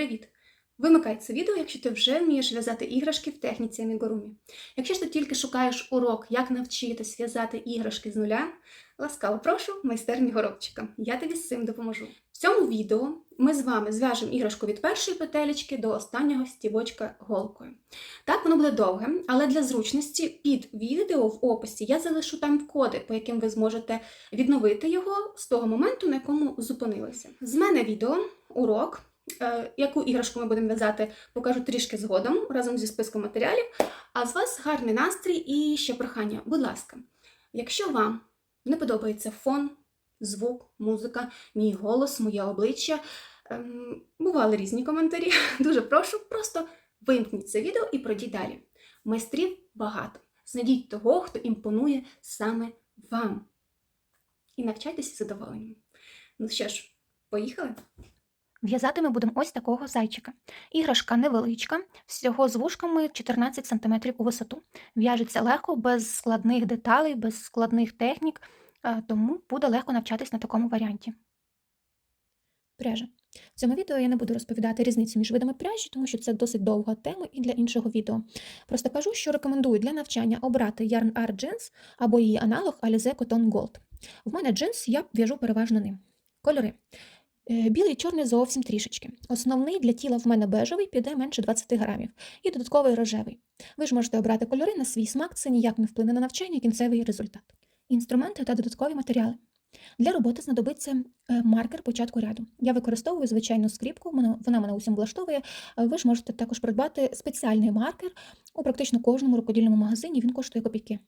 Привіт! Вимикай це відео, якщо ти вже вмієш в'язати іграшки в техніці амігурумі. Якщо ж ти тільки шукаєш урок, як навчитись в'язати іграшки з нуля, ласкаво прошу майстерні горобчика. Я тобі з цим допоможу. В цьому відео ми з вами зв'яжемо іграшку від першої петелечки до останнього стібочка голкою. Так, воно буде довге, але для зручності під відео в описі я залишу там коди, по яким ви зможете відновити його з того моменту, на якому зупинилися. З мене відео, урок. Е, Яку іграшку ми будемо в'язати, покажу трішки згодом разом зі списком матеріалів. А з вас гарний настрій і ще прохання. Будь ласка, якщо вам не подобається фон, звук, музика, мій голос, моє обличчя, ем, бували різні коментарі. Дуже прошу, просто вимкніть це відео і пройдіть далі. Майстрів багато. Знайдіть того, хто імпонує саме вам. І навчайтеся задоволенням. Ну що ж, поїхали? В'язати ми будемо ось такого зайчика. Іграшка невеличка, всього з вушками 14 см у висоту. В'яжеться легко, без складних деталей, без складних технік, е, тому буде легко навчатись на такому варіанті. Пряжа. В цьому відео я не буду розповідати різницю між видами пряжі, тому що це досить довга тема і для іншого відео. Просто кажу, що рекомендую для навчання обрати Yarn Art Jeans або її аналог Alize Cotton Gold. В мене джинс я в'яжу переважно ним. Кольори. Е, Білий і чорний зовсім трішечки. Основний для тіла в мене бежевий, піде менше 20 грамів, і додатковий рожевий. Ви ж можете обрати кольори на свій смак, це ніяк не вплине на навчання і кінцевий результат. Інструменти та додаткові матеріали. Для роботи знадобиться е, маркер початку ряду. Я використовую звичайну скріпку, вона мене усім влаштовує. Е, Ви ж можете також придбати спеціальний маркер у практично кожному рукодільному магазині, він коштує копійки.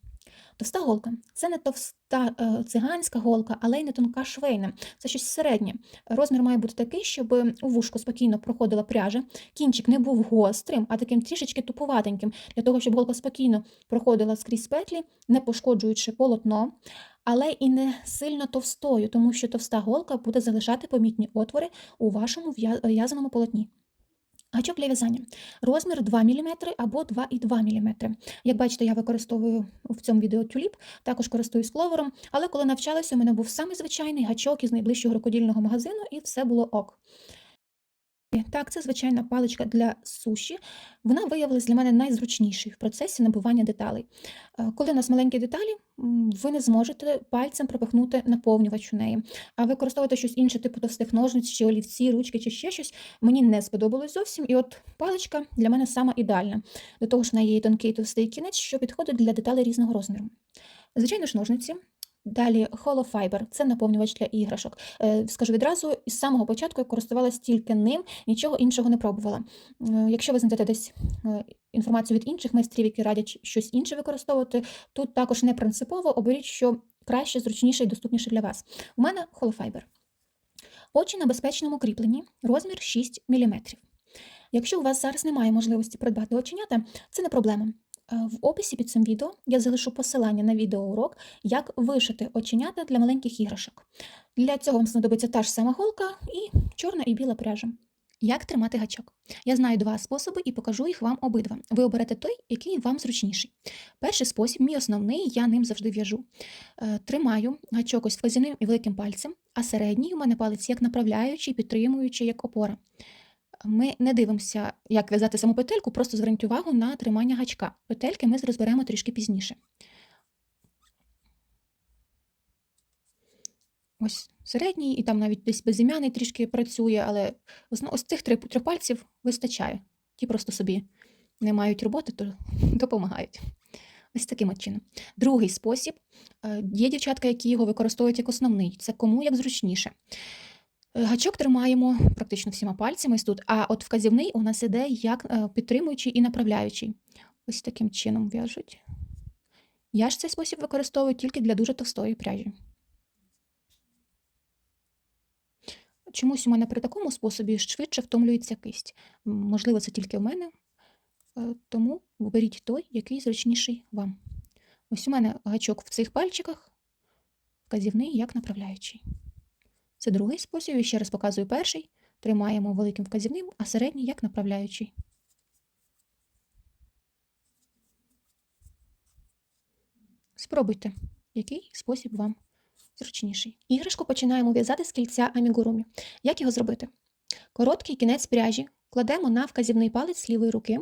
Товста голка це не товста е, циганська голка, але й не тонка швейна. Це щось середнє. Розмір має бути такий, щоб у вушку спокійно проходила пряжа, кінчик не був гострим, а таким трішечки тупуватеньким, для того, щоб голка спокійно проходила скрізь петлі, не пошкоджуючи полотно, але і не сильно товстою, тому що товста голка буде залишати помітні отвори у вашому в'язаному полотні. Гачок для в'язання. Розмір 2 мм або 2,2 мм. Як бачите, я використовую в цьому відео тюліп, також користуюсь кловером, але коли навчалася, у мене був самий звичайний гачок із найближчого рукодільного магазину, і все було ок. Так, це звичайна паличка для суші. Вона виявилась для мене найзручнішою в процесі набивання деталей. Е, Коли у нас маленькі деталі, ви не зможете пальцем пропихнути наповнювач у неї. А використовувати щось інше, типу товстих ножниць, чи олівці, ручки, чи ще щось, мені не сподобалось зовсім. І от паличка для мене сама ідеальна. До того ж, неї є тонкий товстий кінець, що підходить для деталей різного розміру. Звичайно ж, ножниці. Далі Fiber – це наповнювач для іграшок. Е, Скажу відразу, із самого початку я користувалась тільки ним, нічого іншого не пробувала. Е, Якщо ви знайдете десь е, інформацію від інших майстрів, які радять щось інше використовувати, тут також не принципово оберіть, що краще, зручніше і доступніше для вас. У мене Fiber. Очі на безпечному кріпленні, розмір 6 мм. Якщо у вас зараз немає можливості придбати оченята, це не проблема. Е, В описі під цим відео я залишу посилання на відеоурок, як вишити оченята для маленьких іграшок. Для цього вам знадобиться та ж сама голка і чорна і біла пряжа. Як тримати гачок? Я знаю два способи і покажу їх вам обидва. Ви оберете той, який вам зручніший. Перший спосіб, мій основний, я ним завжди в'яжу. Е, Тримаю гачок ось вказівним і великим пальцем, а середній у мене палець як направляючий, підтримуючий, як опора. Ми не дивимося, як в'язати саму петельку, просто зверніть увагу на тримання гачка. Петельки ми розберемо трішки пізніше. Ось середній, і там навіть десь безім'яний трішки працює, але ось, цих три, три пальців вистачає. Ті просто собі не мають роботи, то допомагають. Ось таким чином. Другий спосіб. е, Є дівчатка, які його використовують як основний. Це кому як зручніше. Е, Гачок тримаємо практично всіма пальцями тут, а от вказівний у нас іде як е, підтримуючий і направляючий. Ось таким чином в'яжуть. Я ж цей спосіб використовую тільки для дуже товстої пряжі. Чомусь у мене при такому способі швидше втомлюється кисть. Можливо, це тільки в мене, е, тому виберіть той, який зручніший вам. Ось у мене гачок в цих пальчиках, вказівний як направляючий. Це другий спосіб. І ще раз показую перший. Тримаємо великим вказівним, а середній як направляючий. Спробуйте, який спосіб вам зручніший. Іграшку починаємо в'язати з кільця амігурумі. Як його зробити? Короткий кінець пряжі кладемо на вказівний палець лівої руки.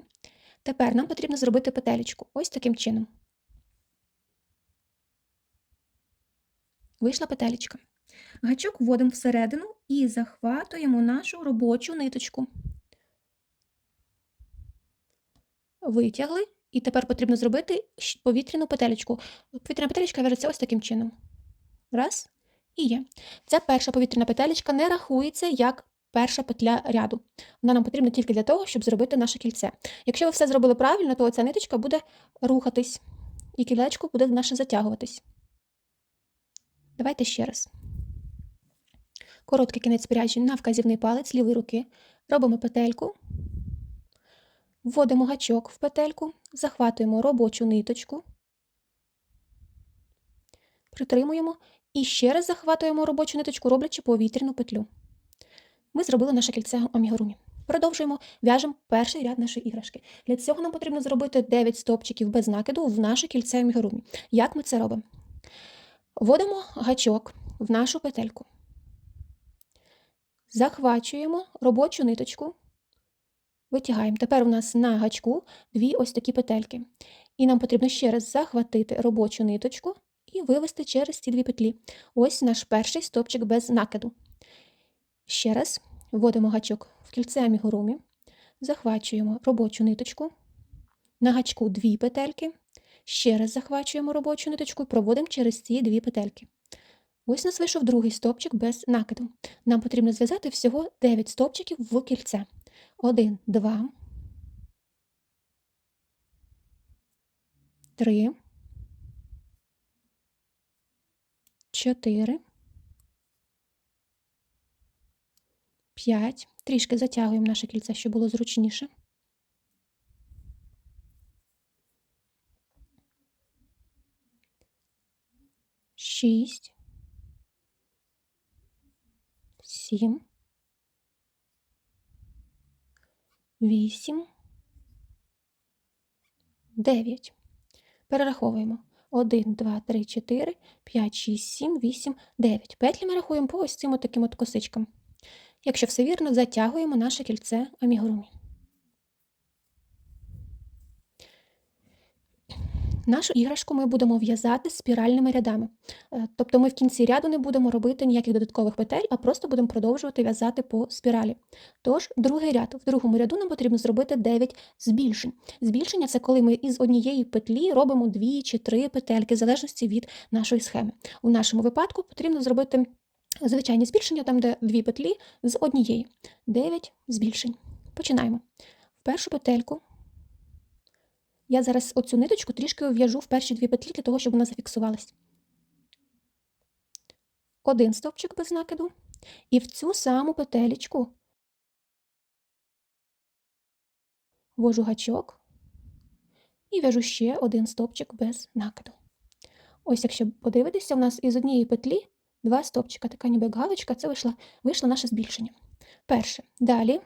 Тепер нам потрібно зробити петелечку ось таким чином. Вийшла петелечка. Гачок вводимо всередину і захватуємо нашу робочу ниточку. Витягли, і тепер потрібно зробити повітряну петелечку. Повітряна петелечка в'яжеться ось таким чином. Раз, і є. Ця перша повітряна петелечка не рахується як перша петля ряду. Вона нам потрібна тільки для того, щоб зробити наше кільце. Якщо ви все зробили правильно, то ця ниточка буде рухатись, і кілечко буде наше затягуватись. Давайте ще раз. Короткий кінець пряжі на вказівний палець лівої руки. Робимо петельку, вводимо гачок в петельку, захватуємо робочу ниточку, притримуємо і ще раз захватуємо робочу ниточку, роблячи повітряну петлю. Ми зробили наше кільце амігурумі. Продовжуємо, в'яжемо перший ряд нашої іграшки. Для цього нам потрібно зробити 9 стовпчиків без накиду в наше кільце амігурумі. Як ми це робимо? Вводимо гачок в нашу петельку. Захвачуємо робочу ниточку, витягаємо. Тепер у нас на гачку дві ось такі петельки. І нам потрібно ще раз захватити робочу ниточку і вивести через ці дві петлі. Ось наш перший стовпчик без накиду. Ще раз вводимо гачок в кільце амігурумі, захвачуємо робочу ниточку, на гачку дві петельки, ще раз захвачуємо робочу ниточку і проводимо через ці дві петельки. Ось нас вийшов другий стовпчик без накиду. Нам потрібно зв'язати всього 9 стовпчиків в кільце. 1, 2, 3, 4, 5. Трішки затягуємо наше кільце, щоб було зручніше. Шість. Сім. Вісім. Дев'ять. Перераховуємо. 1, 2, 3, 4, 5, 6, 7, 8, 9. Петлі ми рахуємо по ось цим от таким от косичкам. Якщо все вірно, затягуємо наше кільце амігурумі. Нашу іграшку ми будемо в'язати спіральними рядами. Е, Тобто ми в кінці ряду не будемо робити ніяких додаткових петель, а просто будемо продовжувати в'язати по спіралі. Тож, другий ряд. В другому ряду нам потрібно зробити 9 збільшень. Збільшення це коли ми із однієї петлі робимо 2 чи 3 петельки, в залежності від нашої схеми. У нашому випадку потрібно зробити звичайні збільшення, там, де дві петлі з однієї. 9 збільшень. Починаємо. В першу петельку я зараз оцю ниточку трішки в'яжу в перші дві петлі для того, щоб вона зафіксувалась. Один стовпчик без накиду. І в цю саму петелечку ввожу гачок і в'яжу ще один стовпчик без накиду. Ось, якщо подивитися, у нас із однієї петлі два стовпчика, така ніби галочка, це вийшло, вийшло наше збільшення. Перше. Далі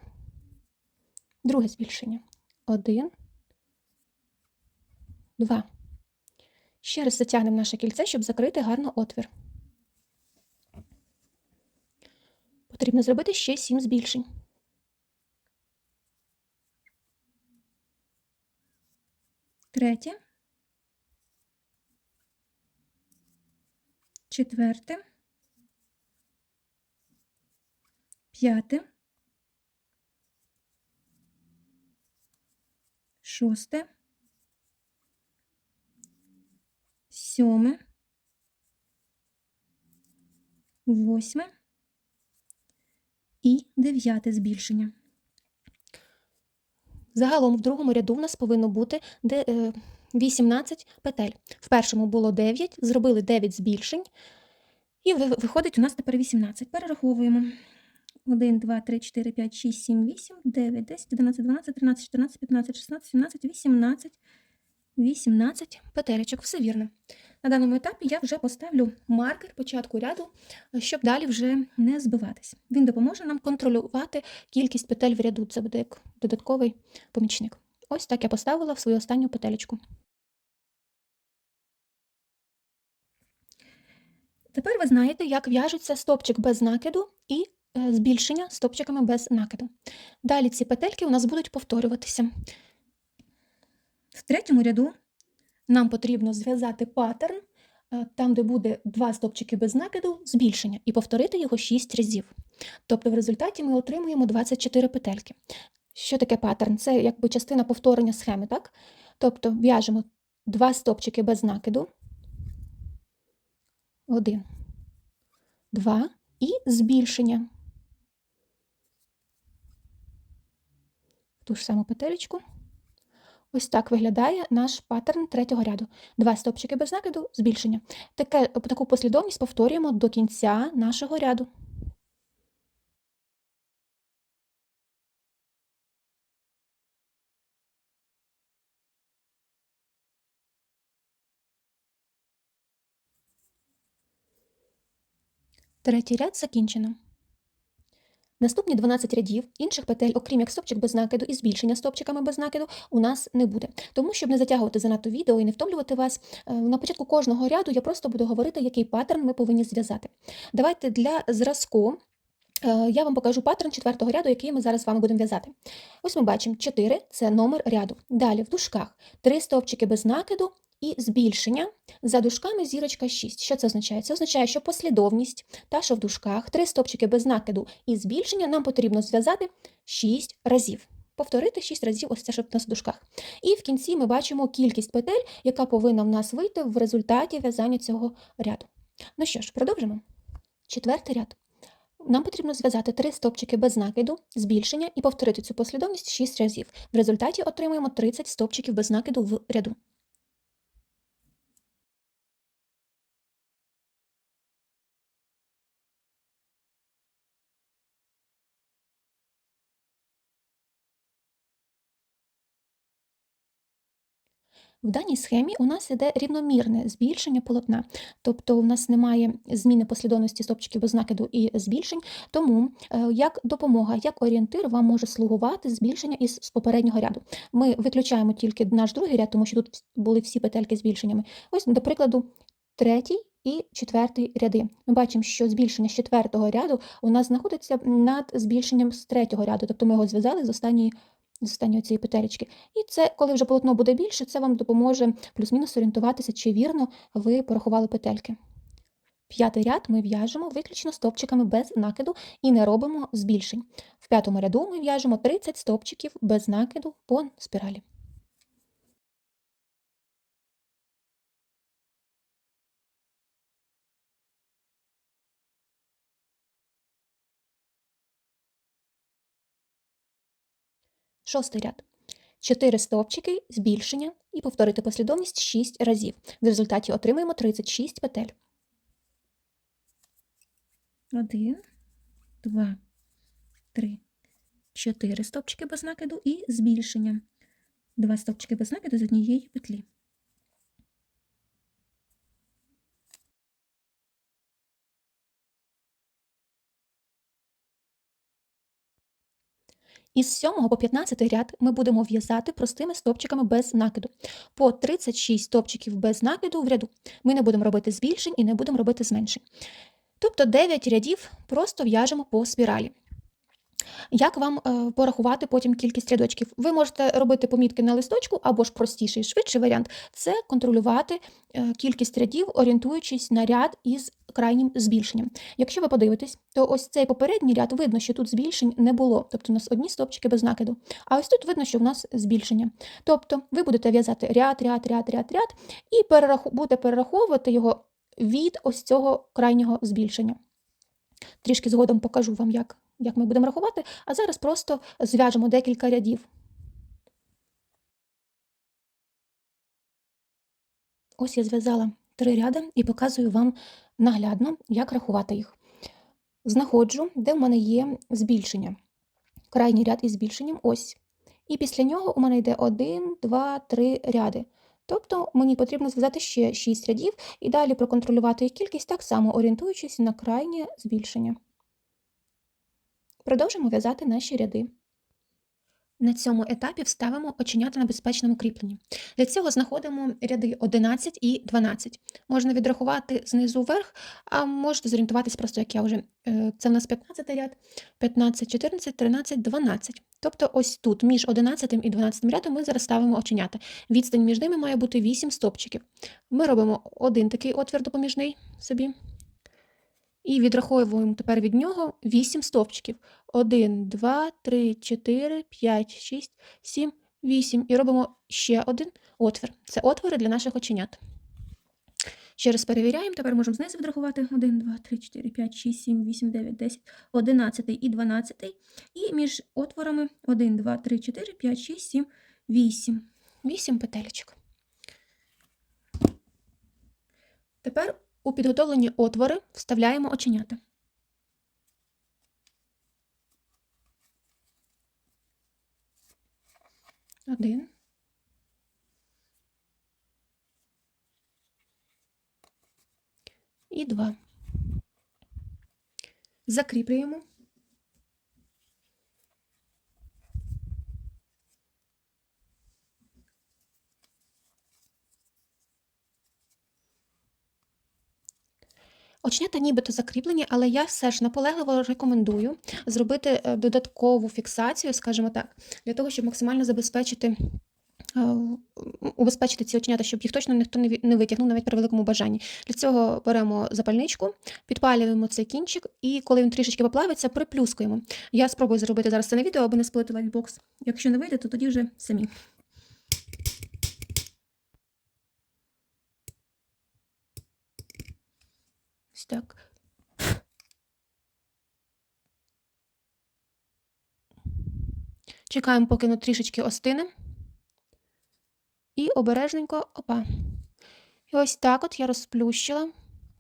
друге збільшення. Один. Два. Ще раз затягнемо наше кільце, щоб закрити гарно отвір. Потрібно зробити ще сім збільшень. Третє. Четверте. П'яте. Шосте. Сьоме. Восьме. І дев'яте збільшення. Загалом в другому ряду в нас повинно бути е, 18 петель. В першому було 9, зробили 9 збільшень, і виходить у нас тепер 18. Перераховуємо. 1, 2, 3, 4, 5, 6, 7, 8, 9, 10, 11, 12, 13, 14, 15, 16, 17, 18. 18 петелечок, все вірно. На даному етапі я вже поставлю маркер початку ряду, щоб далі вже не збиватись. Він допоможе нам контролювати кількість петель в ряду. Це буде як додатковий помічник. Ось так я поставила в свою останню петелечку. Тепер ви знаєте, як в'яжеться стопчик без накиду і е, збільшення стопчиками без накиду. Далі ці петельки у нас будуть повторюватися. В третьому ряду нам потрібно зв'язати паттерн, е, там, де буде два стопчики без накиду, збільшення, і повторити його 6 разів. Тобто в результаті ми отримуємо 24 петельки. Що таке паттерн? Це якби частина повторення схеми, так? Тобто в'яжемо два стопчики без накиду. Один, два і збільшення. Ту ж саму петелечку. Ось так виглядає наш паттерн третього ряду. Два стопчики без накиду, збільшення. Таке, таку послідовність повторюємо до кінця нашого ряду. Третій ряд закінчено. Наступні 12 рядів інших петель, окрім як стопчик без накиду і збільшення стопчиками без накиду, у нас не буде. Тому, щоб не затягувати занадто відео і не втомлювати вас, е, на початку кожного ряду я просто буду говорити, який паттерн ми повинні зв'язати. Давайте для зразку е, я вам покажу паттерн четвертого ряду, який ми зараз з вами будемо в'язати. Ось ми бачимо 4 це номер ряду. Далі в дужках 3 стовпчики без накиду і збільшення. За дужками зірочка 6. Що це означає? Це означає, що послідовність, та що в дужках, 3 стовпчики без накиду і збільшення нам потрібно зв'язати 6 разів. Повторити 6 разів ось це, що в нас в дужках. І в кінці ми бачимо кількість петель, яка повинна в нас вийти в результаті в'язання цього ряду. Ну що ж, продовжимо. Четвертий ряд. Нам потрібно зв'язати 3 стовпчики без накиду, збільшення і повторити цю послідовність 6 разів. В результаті отримаємо 30 стовпчиків без накиду в ряду. В даній схемі у нас іде рівномірне збільшення полотна, тобто у нас немає зміни послідовності стопчиків без накиду і збільшень, тому е, як допомога, як орієнтир вам може слугувати збільшення із попереднього ряду. Ми виключаємо тільки наш другий ряд, тому що тут були всі петельки збільшеннями. Ось, до прикладу, третій і четвертий ряди. Ми бачимо, що збільшення з четвертого ряду у нас знаходиться над збільшенням з третього ряду, тобто ми його зв'язали з останньої з останньої цієї петелечки. І це, коли вже полотно буде більше, це вам допоможе плюс-мінус орієнтуватися, чи вірно ви порахували петельки. П'ятий ряд ми в'яжемо виключно стовпчиками без накиду і не робимо збільшень. В п'ятому ряду ми в'яжемо 30 стовпчиків без накиду по спіралі. Шостий ряд. 4 стовпчики, збільшення і повторити послідовність 6 разів. В результаті отримаємо 36 петель. 1, 2, 3, 4 стовпчики без накиду і збільшення. 2 стовпчики без накиду з однієї петлі. Із 7 по 15 ряд ми будемо в'язати простими стопчиками без накиду. По 36 стопчиків без накиду в ряду. Ми не будемо робити збільшень і не будемо робити зменшень. Тобто 9 рядів просто в'яжемо по спіралі. Як вам е, порахувати потім кількість рядочків? Ви можете робити помітки на листочку, або ж простіший, швидший варіант це контролювати е, кількість рядів, орієнтуючись на ряд із крайнім збільшенням. Якщо ви подивитесь, то ось цей попередній ряд видно, що тут збільшень не було, тобто у нас одні стопчики без накиду. А ось тут видно, що в нас збільшення. Тобто ви будете в'язати ряд, ряд, ряд, ряд, ряд, і перераху... будете перераховувати його від ось цього крайнього збільшення. Трішки згодом покажу вам, як як ми будемо рахувати, а зараз просто зв'яжемо декілька рядів. Ось я зв'язала три ряди і показую вам наглядно, як рахувати їх. Знаходжу, де в мене є збільшення. Крайній ряд із збільшенням ось. І після нього у мене йде 1, 2, 3 ряди. Тобто мені потрібно зв'язати ще 6 рядів і далі проконтролювати їх кількість, так само орієнтуючись на крайнє збільшення. Продовжимо в'язати наші ряди. На цьому етапі вставимо оченята на безпечному кріпленні. Для цього знаходимо ряди 11 і 12. Можна відрахувати знизу вверх, а можете зорієнтуватись просто, як я вже. Е, Це в нас 15 ряд, 15, 14, 13, 12. Тобто ось тут, між 11 і 12 рядом, ми зараз ставимо оченята. Відстань між ними має бути 8 стопчиків. Ми робимо один такий отвір допоміжний собі. І відраховуємо тепер від нього 8 стовпчиків. 1, 2, 3, 4, 5, 6, 7, 8. І робимо ще один отвір. Це отвори для наших оченят. Ще раз перевіряємо. Тепер можемо знизу відрахувати 1, 2, 3, 4, 5, 6, 7, 8, 9, 10, 11 і 12. І між отворами 1, 2, 3, 4, 5, 6, 7, 8. 8 петелечок. Тепер у підготовлені отвори вставляємо оченята. Один. І два. Закріплюємо. Оченята нібито закріплені, але я все ж наполегливо рекомендую зробити е, додаткову фіксацію, скажімо так, для того, щоб максимально забезпечити. е, Убезпечити ці оченята, щоб їх точно ніхто не витягнув, навіть при великому бажанні. Для цього беремо запальничку, підпалюємо цей кінчик, і коли він трішечки поплавиться, приплюскуємо. Я спробую зробити зараз це на відео, аби не спалити лайтбокс. Якщо не вийде, то тоді вже самі. Ось так. Чекаємо, поки воно трішечки остине. І обережненько опа. І ось так от я розплющила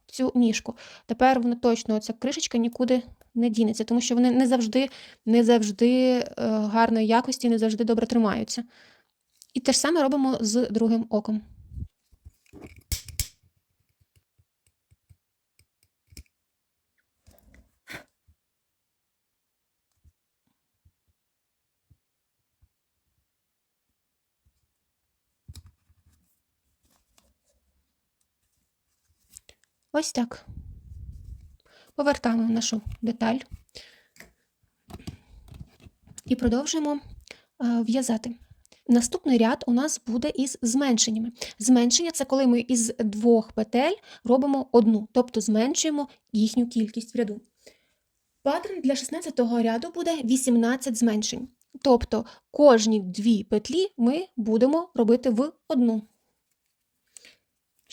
цю ніжку. Тепер воно точно, ця кришечка нікуди не дінеться, тому що вони не завжди, не завжди е, гарної якості, не завжди добре тримаються. І те ж саме робимо з другим оком. Ось так. Повертаємо нашу деталь і продовжуємо е, в'язати. Наступний ряд у нас буде із зменшеннями. Зменшення це коли ми із двох петель робимо одну, тобто зменшуємо їхню кількість в ряду. Паттерн для 16-го ряду буде 18 зменшень. Тобто кожні дві петлі ми будемо робити в одну.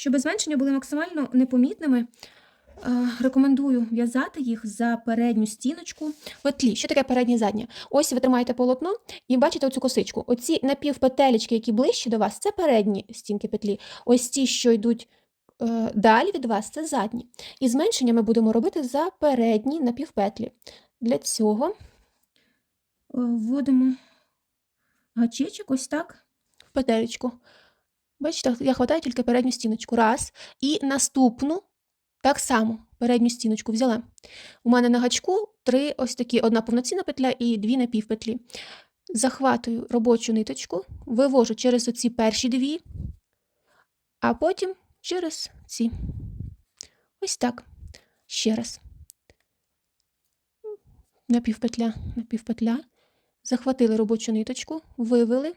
Щоб зменшення були максимально непомітними, е, рекомендую в'язати їх за передню стіночку в петлі. Що таке переднє і заднє? Ось ви тримаєте полотно і бачите оцю косичку. Оці напівпетелечки, які ближче до вас, це передні стінки петлі. Ось ті, що йдуть е, далі від вас, це задні. І зменшення ми будемо робити за передні напівпетлі. Для цього е, вводимо гачечок ось так в петелечку. Бачите, я хватаю тільки передню стіночку. Раз. І наступну так само передню стіночку взяла. У мене на гачку три ось такі: одна повноцінна петля і дві напівпетлі. Захватую робочу ниточку, вивожу через оці перші дві, а потім через ці. Ось так. Ще раз. Напівпетля, напівпетля. Захватили робочу ниточку, вивели.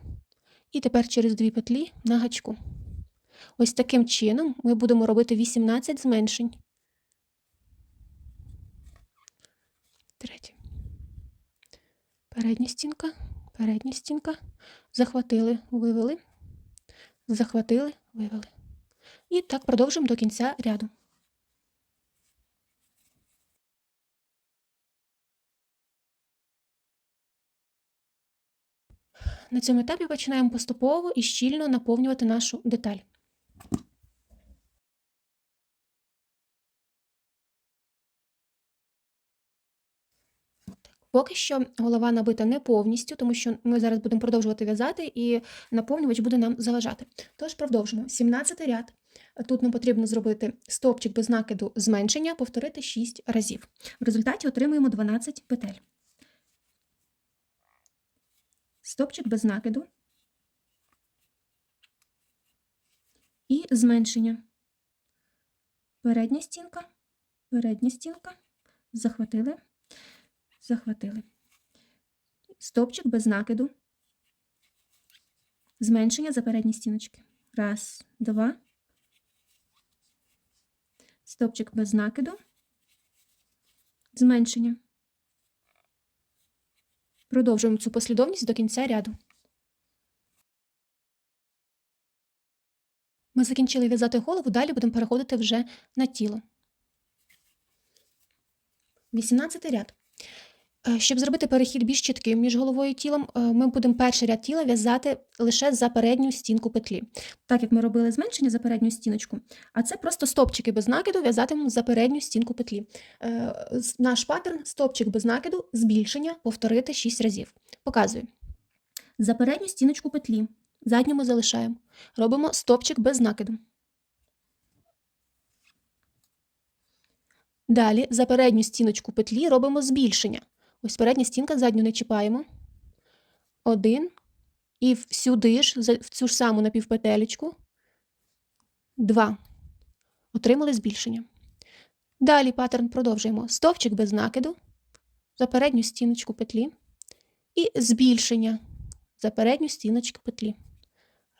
І тепер через дві петлі на гачку. Ось таким чином ми будемо робити 18 зменшень. Третє. Передня стінка, передня стінка. Захватили, вивели, захватили, вивели. І так продовжимо до кінця ряду. На цьому етапі починаємо поступово і щільно наповнювати нашу деталь. Поки що голова набита не повністю, тому що ми зараз будемо продовжувати в'язати, і наповнювач буде нам заважати. Тож продовжимо. 17 ряд. Тут нам потрібно зробити стовпчик без накиду зменшення, повторити 6 разів. В результаті отримуємо 12 петель. Стопчик без накиду і зменшення. Передня стінка, передня стінка, захватили, захватили. Стопчик без накиду. Зменшення за передні стіночки. Раз, два. Стопчик без накиду. Зменшення. Продовжуємо цю послідовність до кінця ряду. Ми закінчили в'язати голову, далі будемо переходити вже на тіло. 18 ряд. Е, Щоб зробити перехід більш чітким між головою і тілом, е, ми будемо перший ряд тіла в'язати лише за передню стінку петлі. Так як ми робили зменшення за передню стіночку, а це просто стопчики без накиду в'язатимемо за передню стінку петлі. Е, Наш паттерн стопчик без накиду, збільшення, повторити 6 разів. Показую. За передню стіночку петлі. Задню ми залишаємо. Робимо стопчик без накиду. Далі за передню стіночку петлі робимо збільшення. Ось передня стінка, задню не чіпаємо. Один. І в- сюди ж, в цю ж саму напівпетелечку. Два. Отримали збільшення. Далі паттерн продовжуємо. Стовпчик без накиду. За передню стіночку петлі. І збільшення за передню стіночку петлі.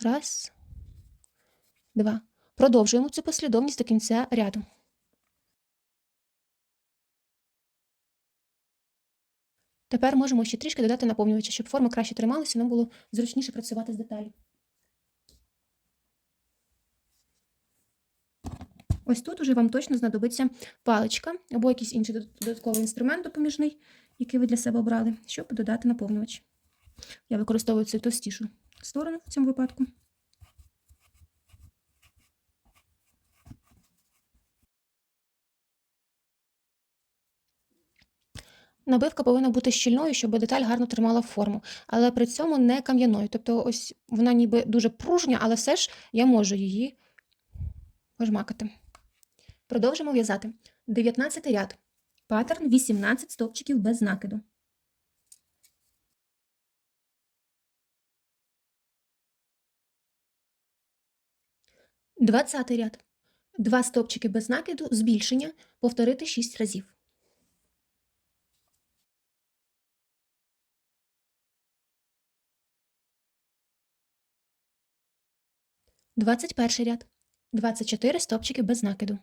Раз. Два. Продовжуємо цю послідовність до кінця ряду. Тепер можемо ще трішки додати наповнювача, щоб форма краще трималася, нам було зручніше працювати з деталі. Ось тут уже вам точно знадобиться паличка або якийсь інший додатковий інструмент допоміжний, який ви для себе обрали, щоб додати наповнювач. Я використовую цю товстішу сторону в цьому випадку. Набивка повинна бути щільною, щоб деталь гарно тримала форму, але при цьому не кам'яною. Тобто, ось вона ніби дуже пружня, але все ж я можу її пожмакати. Продовжимо в'язати. 19 ряд. Паттерн 18 стовпчиків без накиду. Двадцятий ряд. Два стовпчики без накиду, збільшення, повторити 6 разів. Двадцять перший ряд. 24 стопчики без накиду.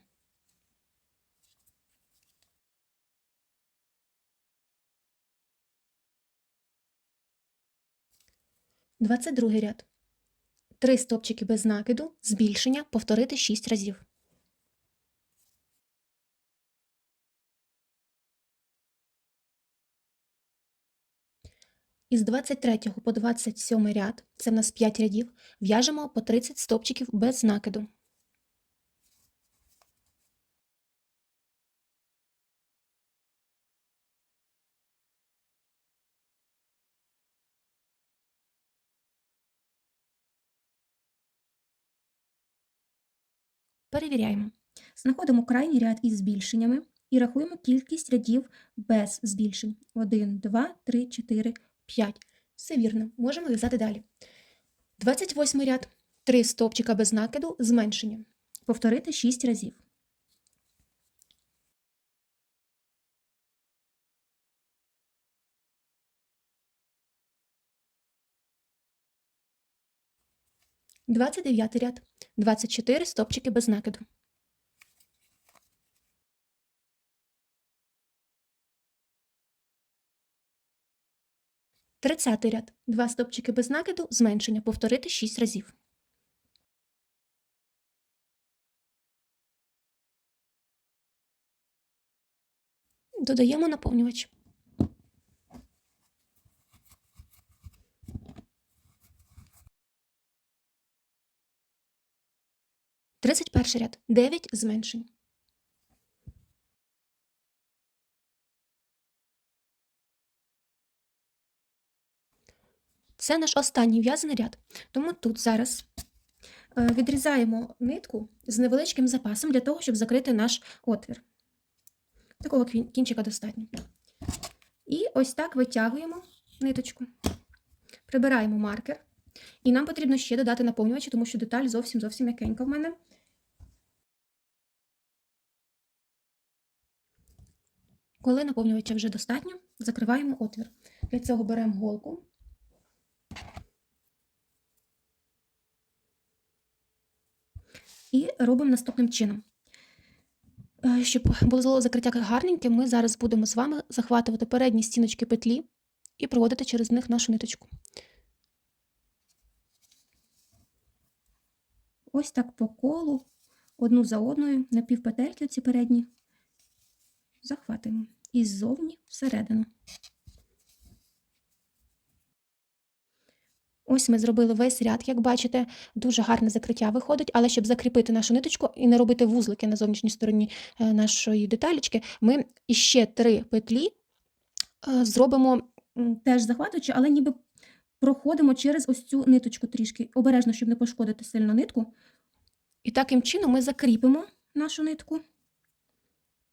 Двадцять другий ряд. Три стовпчики без накиду, збільшення, повторити 6 разів. Із 23 по 27 ряд, це в нас 5 рядів, в'яжемо по 30 стовпчиків без накиду. Перевіряємо. Знаходимо крайній ряд із збільшеннями і рахуємо кількість рядів без збільшень. 1, 2, 3, 4, 5. Все вірно. Можемо в'язати далі. 28 ряд. 3 стовпчика без накиду, зменшення. Повторити 6 разів. Двадцять дев'ятий ряд. 24 стовпчики без накиду. Тридцятий ряд. Два стовпчики без накиду, зменшення. Повторити 6 разів. Додаємо наповнювач. Тридцять перший ряд. 9 зменшень. Це наш останній в'язаний ряд. Тому тут зараз е, відрізаємо нитку з невеличким запасом для того, щоб закрити наш отвір. Такого кінчика достатньо. І ось так витягуємо ниточку. Прибираємо маркер. І нам потрібно ще додати наповнювачі, тому що деталь зовсім зовсім м'якенька в мене. Коли наповнювача вже достатньо, закриваємо отвір. Для цього беремо голку. І робимо наступним чином. Е, Щоб було закриття гарненьке, ми зараз будемо з вами захватувати передні стіночки петлі і проводити через них нашу ниточку. Ось так по колу, одну за одною, на півпетельки ці передні, захватуємо. І ззовні всередину. Ось ми зробили весь ряд. Як бачите, дуже гарне закриття виходить, але щоб закріпити нашу ниточку і не робити вузлики на зовнішній стороні е, нашої деталічки, ми іще три петлі е, зробимо теж захватуючи, але ніби проходимо через ось цю ниточку трішки. Обережно, щоб не пошкодити сильно нитку. І таким чином ми закріпимо нашу нитку,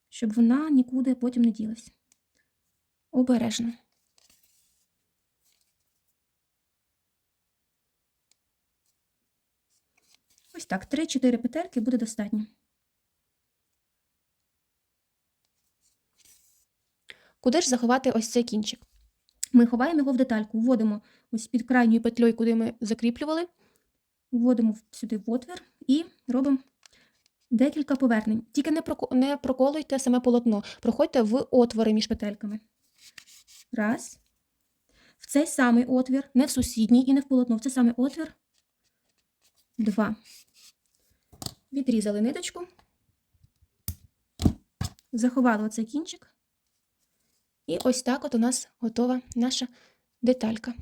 щоб вона нікуди потім не ділась. Обережно. Ось так, 3-4 петельки буде достатньо. Куди ж заховати ось цей кінчик? Ми ховаємо його в детальку, вводимо ось під крайньою петлею, куди ми закріплювали, вводимо сюди в отвір і робимо декілька повернень. Тільки не, не проколуйте саме полотно, проходьте в отвори між петельками. Раз. В цей самий отвір, не в сусідній і не в полотно, в цей самий отвір. Два. Відрізали ниточку. Заховали оцей кінчик. І ось так от у нас готова наша деталька.